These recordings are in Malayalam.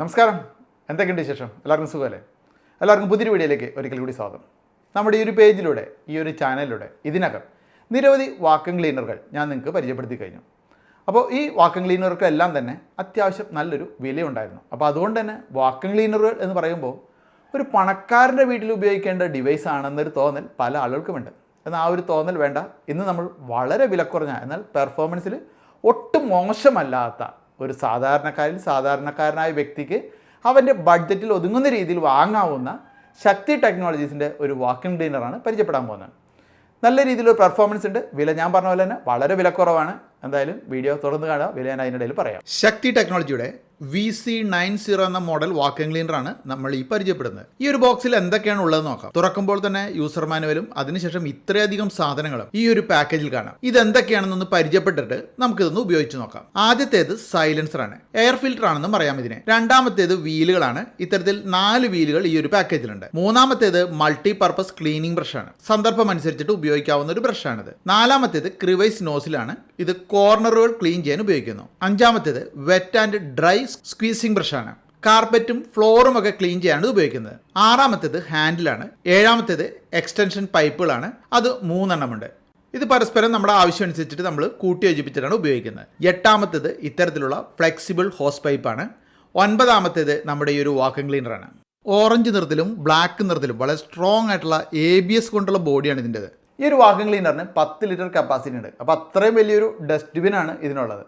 നമസ്കാരം. എന്തൊക്കെയുണ്ട് വിശേഷം? എല്ലാവർക്കും സുഖമല്ലേ? എല്ലാവർക്കും പുതിയൊരു വീഡിയോയിലേക്ക് ഒരിക്കൽ കൂടി സ്വാഗതം. നമ്മുടെ ഈ ഒരു പേജിലൂടെ ഈ ഒരു ചാനലിലൂടെ ഇതിനകം നിരവധി വാക്വം ക്ലീനറുകൾ ഞാൻ നിങ്ങൾക്ക് പരിചയപ്പെടുത്തി കഴിഞ്ഞു. അപ്പോൾ ഈ വാക്വം ക്ലീനറുകൾക്കെല്ലാം തന്നെ അത്യാവശ്യം നല്ലൊരു വിലയുണ്ടായിരുന്നു. അപ്പോൾ അതുകൊണ്ട് തന്നെ വാക്വം ക്ലീനറുകൾ എന്ന് പറയുമ്പോൾ ഒരു പണക്കാരന്റെ വീട്ടിൽ ഉപയോഗിക്കേണ്ട ഡിവൈസ് ആണെന്നൊരു തോന്നൽ പല ആളുകൾക്കുമുണ്ട് എന്നാൽ ആ ഒരു തോന്നൽ വേണ്ട. ഇന്ന് നമ്മൾ വളരെ വിലക്കുറഞ്ഞ എന്നാൽ പെർഫോമൻസിൽ ഒട്ടും മോശമല്ലാത്ത ഒരു സാധാരണക്കാരിൽ സാധാരണക്കാരനായ വ്യക്തിക്ക് അവന്റെ ബഡ്ജറ്റിൽ ഒതുങ്ങുന്ന രീതിയിൽ വാങ്ങാവുന്ന ശക്തി ടെക്നോളജീസിന്റെ ഒരു വാക്കിംഗ് ക്ലീനറാണ് പരിചയപ്പെടാൻ പോകുന്നത്. നല്ല രീതിയിലൊരു പെർഫോമൻസ് ഉണ്ട്. വില ഞാൻ പറഞ്ഞ പോലെ തന്നെ വളരെ വിലക്കുറവാണ്. എന്തായാലും വീഡിയോ തുറന്ന് കാണുക. വില ഞാൻ അതിനിടയിൽ പറയാം. ശക്തി ടെക്നോളജിയുടെ വി സി നയൻ സീറോ എന്ന മോഡൽ വാക്കിംഗ് ക്ലീനറാണ് നമ്മൾ ഈ പരിചയപ്പെടുന്നത്. ഈ ഒരു ബോക്സിൽ എന്തൊക്കെയാണ് ഉള്ളത് നോക്കാം. തുറക്കുമ്പോൾ തന്നെ യൂസർ മാനുവലും അതിനുശേഷം ഇത്രയധികം സാധനങ്ങളും ഈ ഒരു പാക്കേജിൽ കാണാം. ഇത് എന്തൊക്കെയാണെന്നൊന്ന് പരിചയപ്പെട്ടിട്ട് നമുക്കിതൊന്ന് ഉപയോഗിച്ച് നോക്കാം. ആദ്യത്തേത് സൈലൻസർ ആണ്. എയർ ഫിൽറ്റർ ആണെന്നും പറയാം ഇതിനെ. രണ്ടാമത്തേത് വീലുകളാണ് ഇത്തരത്തിൽ നാല് വീലുകൾ ഈ ഒരു പാക്കേജിലുണ്ട് മൂന്നാമത്തേത് മൾട്ടി പർപ്പസ് ക്ലീനിങ് ബ്രഷാണ് സന്ദർഭം അനുസരിച്ചിട്ട് ഉപയോഗിക്കാവുന്ന ഒരു ബ്രഷാണിത് നാലാമത്തേത് ക്രിവൈസ് നോസിലാണ് ഇത് കോർണറുകൾ ക്ലീൻ ചെയ്യാൻ ഉപയോഗിക്കുന്നു. അഞ്ചാമത്തേത് വെറ്റ് ആൻഡ് ഡ്രൈ സ്ക്വീസിംഗ് ബ്രഷാണ് കാർപ്പറ്റും ഫ്ലോറും ഒക്കെ ക്ലീൻ ചെയ്യാനാണ് ഉപയോഗിക്കുന്നത്. ആറാമത്തേത് ഹാൻഡിലാണ് ഏഴാമത്തേത് എക്സ്റ്റൻഷൻ പൈപ്പുകളാണ് അത് മൂന്നെണ്ണമുണ്ട്. ഇത് പരസ്പരം നമ്മുടെ ആവശ്യം അനുസരിച്ചിട്ട് നമ്മൾ കൂട്ടി യോജിപ്പിച്ചിട്ടാണ് ഉപയോഗിക്കുന്നത്. എട്ടാമത്തേത് ഇത്തരത്തിലുള്ള ഫ്ലെക്സിബിൾ ഹോസ് പൈപ്പാണ് ഒൻപതാമത്തേത് നമ്മുടെ ഈ ഒരു വാക്കിംഗ് ക്ലീനറാണ് ഓറഞ്ച് നിറത്തിലും ബ്ലാക്ക് നിറത്തിലും വളരെ സ്ട്രോങ് ആയിട്ടുള്ള എ ബി എസ് കൊണ്ടുള്ള ബോഡിയാണ് ഇതിന്റെത്. ഈ ഒരു വാക്കിംഗ് ക്ലീനറിന് പത്ത് ലിറ്റർ കപ്പാസിറ്റി ഉണ്ട്. അപ്പോൾ അത്രയും വലിയൊരു ഡസ്റ്റ്ബിനാണ് ഇതിനുള്ളത്.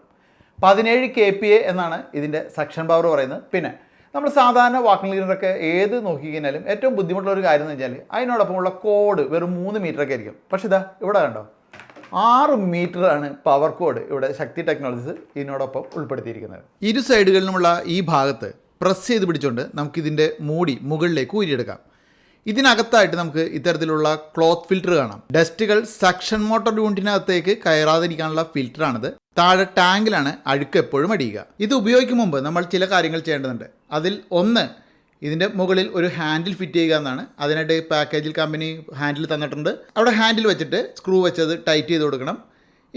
പതിനേഴ് കെ പി എ എന്നാണ് ഇതിന്റെ സക്ഷൻ പവർ പറയുന്നത്. പിന്നെ നമ്മൾ സാധാരണ വാക്കിംഗ് ലീനറൊക്കെ ഏത് നോക്കിക്കഴിഞ്ഞാലും ഏറ്റവും ബുദ്ധിമുട്ടുള്ള ഒരു കാര്യം എന്ന് വെച്ചാൽ അതിനോടൊപ്പമുള്ള കോഡ് വെറും മൂന്ന് മീറ്റർ ഒക്കെ ആയിരിക്കും. പക്ഷേ ഇതാ ഇവിടെ കണ്ടോ? ആറ് മീറ്ററാണ് പവർ കോഡ് ഇവിടെ ശക്തി ടെക്നോളജീസ് ഇതിനോടൊപ്പം ഉൾപ്പെടുത്തിയിരിക്കുന്നത്. ഇരു സൈഡുകളിലുമുള്ള ഈ ഭാഗത്ത് പ്രസ് ചെയ്ത് പിടിച്ചുകൊണ്ട് നമുക്കിതിന്റെ മൂടി മുകളിലേക്ക് ഊരിയെടുക്കാം. ഇതിനകത്തായിട്ട് നമുക്ക് ഇത്തരത്തിലുള്ള ക്ലോത്ത് ഫിൽറ്റർ കാണാം. ഡസ്റ്റുകൾ സക്ഷൻ മോട്ടോർ യൂണിറ്റിനകത്തേക്ക് കയറാതിരിക്കാനുള്ള ഫിൽറ്ററാണിത് താഴെ ടാങ്കിലാണ് അഴുക്ക് എപ്പോഴും അടിയുക. ഇത് ഉപയോഗിക്കും മുമ്പ് നമ്മൾ ചില കാര്യങ്ങൾ ചെയ്യേണ്ടതുണ്ട്. അതിൽ ഒന്ന് ഇതിന്റെ മുകളിൽ ഒരു ഹാൻഡിൽ ഫിറ്റ് ചെയ്യുക എന്നാണ്. അതിനായിട്ട് പാക്കേജിൽ കമ്പനി ഹാൻഡിൽ തന്നിട്ടുണ്ട്. അവിടെ ഹാൻഡിൽ വെച്ചിട്ട് സ്ക്രൂ വെച്ചത് ടൈറ്റ് ചെയ്ത് കൊടുക്കണം.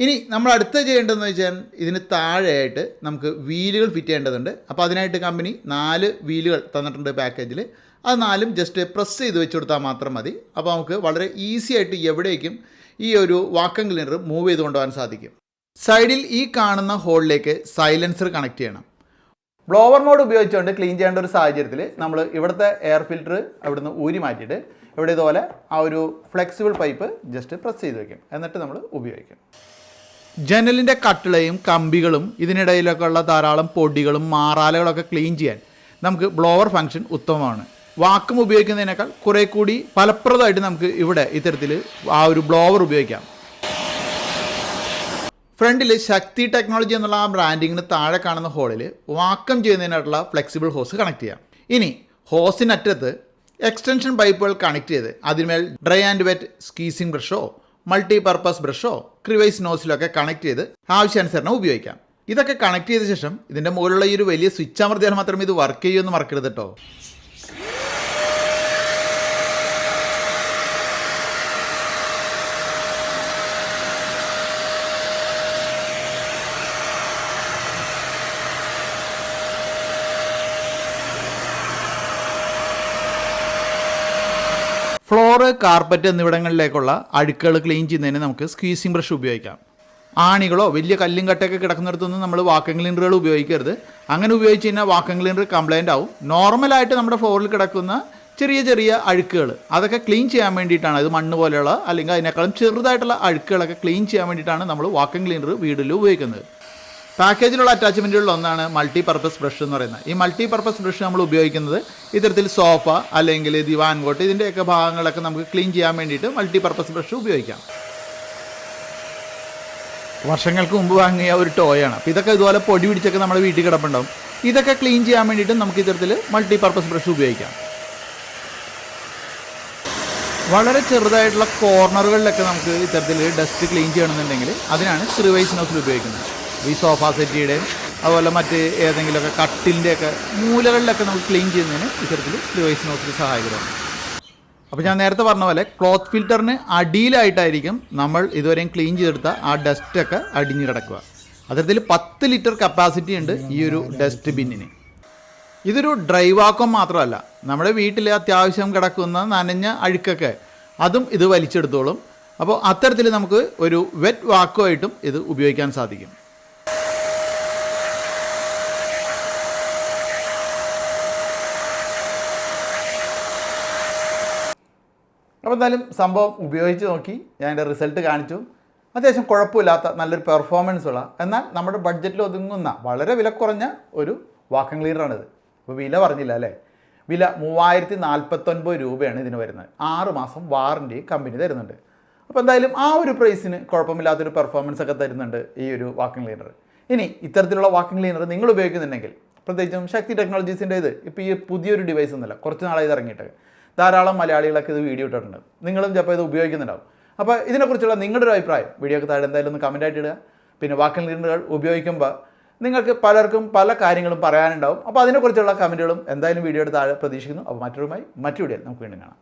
ഇനി നമ്മൾ അടുത്ത് ചെയ്യേണ്ടതെന്ന് വെച്ചാൽ ഇതിന് താഴെയായിട്ട് നമുക്ക് വീലുകൾ ഫിറ്റ് ചെയ്യേണ്ടതുണ്ട്. അപ്പോൾ അതിനായിട്ട് കമ്പനി നാല് വീലുകൾ തന്നിട്ടുണ്ട് പാക്കേജിൽ. അത് നാലും ജസ്റ്റ് പ്രസ് ചെയ്ത് വെച്ച് കൊടുത്താൽ മാത്രം മതി. അപ്പോൾ നമുക്ക് വളരെ ഈസി ആയിട്ട് എവിടേക്കും ഈ ഒരു വാക്കം ക്ലീനർ മൂവ് ചെയ്ത് കൊണ്ടുപോകാൻ സാധിക്കും. സൈഡിൽ ഈ കാണുന്ന ഹോളിലേക്ക് സൈലൻസർ കണക്ട് ചെയ്യണം. ബ്ലോവർ മോഡ് ഉപയോഗിച്ചുകൊണ്ട് ക്ലീൻ ചെയ്യേണ്ട ഒരു സാഹചര്യത്തിൽ നമ്മൾ ഇവിടുത്തെ എയർ ഫിൽറ്റർ അവിടുന്ന് ഊരി മാറ്റിയിട്ട് ഇവിടെ ഇതുപോലെ ആ ഒരു ഫ്ലെക്സിബിൾ പൈപ്പ് ജസ്റ്റ് പ്രസ് ചെയ്ത് വെക്കും. എന്നിട്ട് നമ്മൾ ഉപയോഗിക്കും. ജനലിന്റെ കട്ടിളയും കമ്പികളും ഇതിനിടയിലൊക്കെ ഉള്ള ധാരാളം പൊടികളും മാറാലകളൊക്കെ ക്ലീൻ ചെയ്യാൻ നമുക്ക് ബ്ലോവർ ഫംഗ്ഷൻ ഉത്തമമാണ്. വാക്കും ഉപയോഗിക്കുന്നതിനേക്കാൾ കുറേ കൂടി ഫലപ്രദമായിട്ട് നമുക്ക് ഇവിടെ ഇത്തരത്തിൽ ആ ഒരു ബ്ലോവർ ഉപയോഗിക്കാം. ഫ്രണ്ടിൽ ശക്തി ടെക്നോളജി എന്നുള്ള ആ ബ്രാൻഡിങ്ങിന് താഴെ കാണുന്ന ഹോളിൽ വാക്കം ചെയ്യുന്നതിനായിട്ടുള്ള ഫ്ലെക്സിബിൾ ഹോസ് കണക്ട് ചെയ്യാം. ഇനി ഹോസിനറ്റത്ത് എക്സ്റ്റൻഷൻ പൈപ്പുകൾ കണക്ട് ചെയ്ത് അതിന്മേൽ ഡ്രൈ ആൻഡ് വെറ്റ് സ്കീസിംഗ് ബ്രഷോ മൾട്ടി പർപ്പസ് ബ്രഷോ ക്രിവൈസ് നോസിലൊക്കെ കണക്ട് ചെയ്ത് ആവശ്യാനുസരണം ഉപയോഗിക്കാം. ഇതൊക്കെ കണക്ട് ചെയ്ത ശേഷം ഇതിന്റെ മുകളിലുള്ള ഈ ഒരു വലിയ സ്വിച്ച് അമർത്തിയാൽ മാത്രമേ ഇത് വർക്ക് ചെയ്യൂ എന്ന് മറക്കരുത് കേട്ടോ ഫ്ലോറ് കാർപ്പറ്റ് എന്നിവിടങ്ങളിലേക്കുള്ള അഴുക്കുകൾ ക്ലീൻ ചെയ്യുന്നതിന് നമുക്ക് സ്ക്വീസിംഗ് ബ്രഷ് ഉപയോഗിക്കാം. ആണികളോ വലിയ കല്ലും കട്ടയൊക്കെ കിടക്കുന്നിടത്തൊന്നും നമ്മൾ വാക്വം ക്ലീനറുകൾ ഉപയോഗിക്കരുത്. അങ്ങനെ ഉപയോഗിച്ച് കഴിഞ്ഞാൽ വാക്കിംഗ് ക്ലീനർ കംപ്ലൈന്റ് ആവും. നോർമലായിട്ട് നമ്മുടെ ഫ്ലോറിൽ കിടക്കുന്ന ചെറിയ ചെറിയ അഴുക്കുകൾ അതൊക്കെ ക്ലീൻ ചെയ്യാൻ വേണ്ടിയിട്ടാണ്. ഇത് മണ്ണ് പോലെയുള്ള അല്ലെങ്കിൽ അതിനേക്കാളും ചെറുതായിട്ടുള്ള അഴുക്കുകളൊക്കെ ക്ലീൻ ചെയ്യാൻ വേണ്ടിയിട്ടാണ് നമ്മൾ വാക്വം ക്ലീനർ വീടിൽ ഉപയോഗിക്കുന്നത്. പാക്കേജിലുള്ള അറ്റാച്ച്മെന്റുകളിൽ ഒന്നാണ് മൾട്ടി പർപ്പസ് ബ്രഷ് എന്ന് പറയുന്നത്. ഈ മൾട്ടി പർപ്പസ് ബ്രഷ് നമ്മൾ ഉപയോഗിക്കുന്നത് ഇത്തരത്തിൽ സോഫ അല്ലെങ്കിൽ ദിവാൻ കോട്ട് ഇതിന്റെയൊക്കെ ഭാഗങ്ങളൊക്കെ നമുക്ക് ക്ലീൻ ചെയ്യാൻ വേണ്ടിയിട്ട് മൾട്ടി പർപ്പസ് ബ്രഷ് ഉപയോഗിക്കാം. വർഷങ്ങൾക്ക് മുമ്പ് വാങ്ങിയ ഒരു ടോയാണ് അപ്പോൾ ഇതൊക്കെ ഇതുപോലെ പൊടി പിടിച്ചൊക്കെ നമ്മുടെ വീട്ടിൽ കിടപ്പുണ്ടാവും. ഇതൊക്കെ ക്ലീൻ ചെയ്യാൻ വേണ്ടിയിട്ട് നമുക്ക് ഇത്തരത്തിൽ മൾട്ടി പർപ്പസ് ബ്രഷ് ഉപയോഗിക്കാം. വളരെ ചെറുതായിട്ടുള്ള കോർണറുകളിലൊക്കെ നമുക്ക് ഇത്തരത്തിൽ ഡസ്റ്റ് ക്ലീൻ ചെയ്യണമെന്നുണ്ടെങ്കിൽ അതിനാണ് ക്രിവൈസ് നോസിൽ ഉപയോഗിക്കുന്നത്. ഈ സോഫ സെറ്റിയുടെയും അതുപോലെ മറ്റ് ഏതെങ്കിലുമൊക്കെ കട്ടിലിന്റെയൊക്കെ മൂലകളിലൊക്കെ നമുക്ക് ക്ലീൻ ചെയ്യുന്നതിന് ഇത്തരത്തിൽ ഡിവൈസ് നോസിൽ സഹായകരമാണ് അപ്പോൾ ഞാൻ നേരത്തെ പറഞ്ഞ പോലെ ക്ലോത്ത് ഫിൽറ്ററിന് അടിയിലായിട്ടായിരിക്കും നമ്മൾ ഇതുവരെയും ക്ലീൻ ചെയ്തെടുത്ത ആ ഡസ്റ്റൊക്കെ അടിഞ്ഞു കിടക്കുക. അത്തരത്തിൽ പത്ത് ലിറ്റർ കപ്പാസിറ്റി ഉണ്ട് ഈ ഒരു ഡസ്റ്റ് ബിന്നിന് ഇതൊരു ഡ്രൈ വാക്വം മാത്രമല്ല നമ്മുടെ വീട്ടിൽ അത്യാവശ്യം കിടക്കുന്ന നനഞ്ഞ അഴുക്കൊക്കെ അതും ഇത് വലിച്ചെടുത്തോളും. അപ്പോൾ അത്തരത്തിൽ നമുക്ക് ഒരു വെറ്റ് വാക്കുമായിട്ടും ഇത് ഉപയോഗിക്കാൻ സാധിക്കും. അപ്പോൾ എന്തായാലും സംഭവം ഉപയോഗിച്ച് നോക്കി. ഞാൻ എന്റെ റിസൾട്ട് കാണിച്ചു. അത്യാവശ്യം കുഴപ്പമില്ലാത്ത നല്ലൊരു പെർഫോമൻസ് ഉള്ള എന്നാൽ നമ്മുടെ ബഡ്ജറ്റിൽ ഒതുങ്ങുന്ന വളരെ വില കുറഞ്ഞ ഒരു വാക്കം ക്ലീനറാണിത് അപ്പോൾ വില പറഞ്ഞില്ല അല്ലേ? വില മൂവായിരത്തി നാൽപ്പത്തൊൻപത് രൂപയാണ് ഇതിന് വരുന്നത്. ആറ് മാസം വാറന്റി കമ്പനി തരുന്നുണ്ട്. അപ്പോൾ എന്തായാലും ആ ഒരു പ്രൈസിന് കുഴപ്പമില്ലാത്തൊരു പെർഫോമൻസ് ഒക്കെ തരുന്നുണ്ട് ഈ ഒരു വാക്കിംഗ് ക്ലീനർ ഇനി ഇത്തരത്തിലുള്ള വാക്കിംഗ് ക്ലീനർ നിങ്ങൾ ഉപയോഗിക്കുന്നുണ്ടെങ്കിൽ പ്രത്യേകിച്ചും ശക്തി ടെക്നോളജീസിന്റെ ഇത് ഇപ്പോൾ ഈ പുതിയൊരു ഡിവൈസ് ഒന്നുമില്ല കുറച്ച് നാളായി ഇറങ്ങിയിട്ട് ധാരാളം മലയാളികളൊക്കെ ഇത് വീഡിയോ ഇട്ടിട്ടുണ്ട്. നിങ്ങളും ചിലപ്പോൾ ഇത് ഉപയോഗിക്കുന്നുണ്ടാവും. അപ്പോൾ ഇതിനെക്കുറിച്ചുള്ള നിങ്ങളുടെ ഒരു അഭിപ്രായം വീഡിയോക്ക് താഴെ എന്തായാലും ഒന്ന് കമന്റ് ആയിട്ട് ഇടുക. പിന്നെ വാക്കൽ നിരണ്ടുകൾ ഉപയോഗിക്കുമ്പോൾ നിങ്ങൾക്ക് പലർക്കും പല കാര്യങ്ങളും പറയാനുണ്ടാവും. അപ്പോൾ അതിനെക്കുറിച്ചുള്ള കമന്റുകളും എന്തായാലും വീഡിയോയുടെ താഴെ പ്രതീക്ഷിക്കുന്നു. അപ്പോൾ മറ്റൊരുമായി മറ്റു വീഡിയോയിൽ നമുക്ക് വീണ്ടും കാണാം.